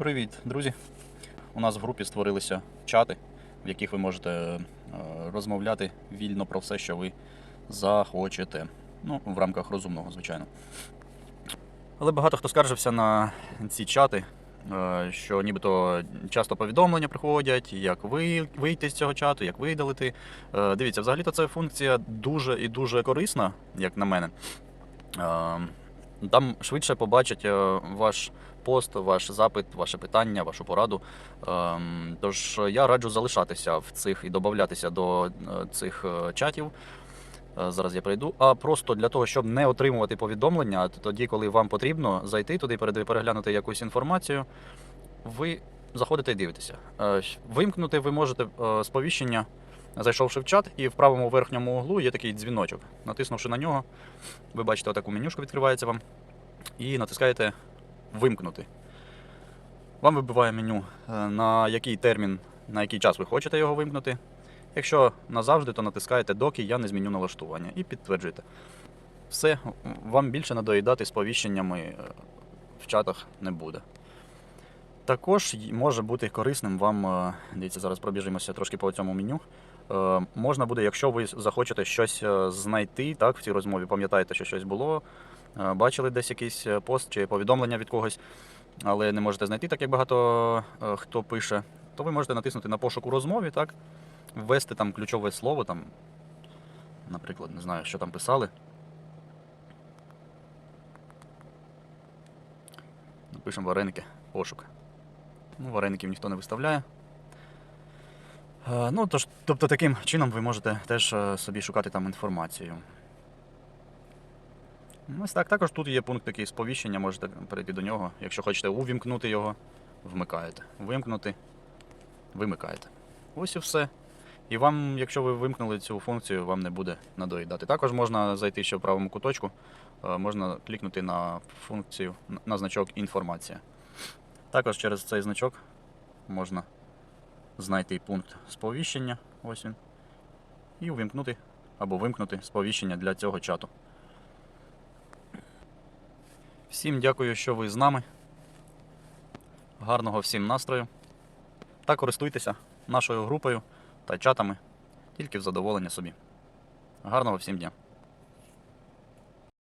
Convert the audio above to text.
Привіт, друзі! У нас в групі створилися чати, в яких ви можете е, розмовляти вільно про все, що ви захочете. Ну, в рамках розумного, звичайно. Але багато хто скаржився на ці чати, е, що нібито часто повідомлення приходять, як ви вийти з цього чату, як видалити. Е, Дивіться, взагалі-то ця функція дуже і дуже корисна, як на мене. Е, Там швидше побачать е, ваш пост, ваш запит, ваше питання, вашу пораду. Ем, Тож я раджу залишатися в цих і додатися до е, цих е, чатів. Е, Зараз я прийду. А просто для того, щоб не отримувати повідомлення, тоді, коли вам потрібно зайти туди, переглянути якусь інформацію, ви заходите і дивитеся. Е, Вимкнути ви можете е, сповіщення, зайшовши в чат, і в правому верхньому углу є такий дзвіночок. Натиснувши на нього, ви бачите, таку менюшку відкривається вам, і натискаєте Вимкнути. Вам вибиває меню, е, на який термін, на який час ви хочете його вимкнути. Якщо назавжди, то натискаєте доки я не зміню налаштування і підтверджуєте. Все, вам більше надоїдати сповіщеннями е, в чатах не буде. Також може бути корисним вам, е, дивіться, зараз пробіжимося трошки по цьому меню. Е, Можна буде, якщо ви захочете щось е, знайти так, в цій розмові, пам'ятаєте, що щось було, бачили десь якийсь пост чи повідомлення від когось, але не можете знайти, так як багато хто пише, то ви можете натиснути на пошук у розмові, так, ввести там ключове слово, там, наприклад, не знаю, що там писали. Напишемо вареники, пошук. Ну, вареників ніхто не виставляє. Е, Ну, тож, тобто таким чином ви можете теж е, собі шукати там інформацію. Ну, Ось так. Також тут є пункт такий сповіщення, можете перейти до нього. Якщо хочете увімкнути його, вмикаєте. Вимкнути, вимикаєте. Ось і все. І вам, якщо ви вимкнули цю функцію, вам не буде надоїдати. Також можна зайти ще в правому куточку, е, можна клікнути на функцію, на- на значок інформація. Також через цей значок можна знайти пункт сповіщення, ось він, і увімкнути або вимкнути сповіщення для цього чату. Всім дякую, що ви з нами. Гарного всім настрою. Та користуйтеся нашою групою та чатами тільки в задоволення собі. Гарного всім дня!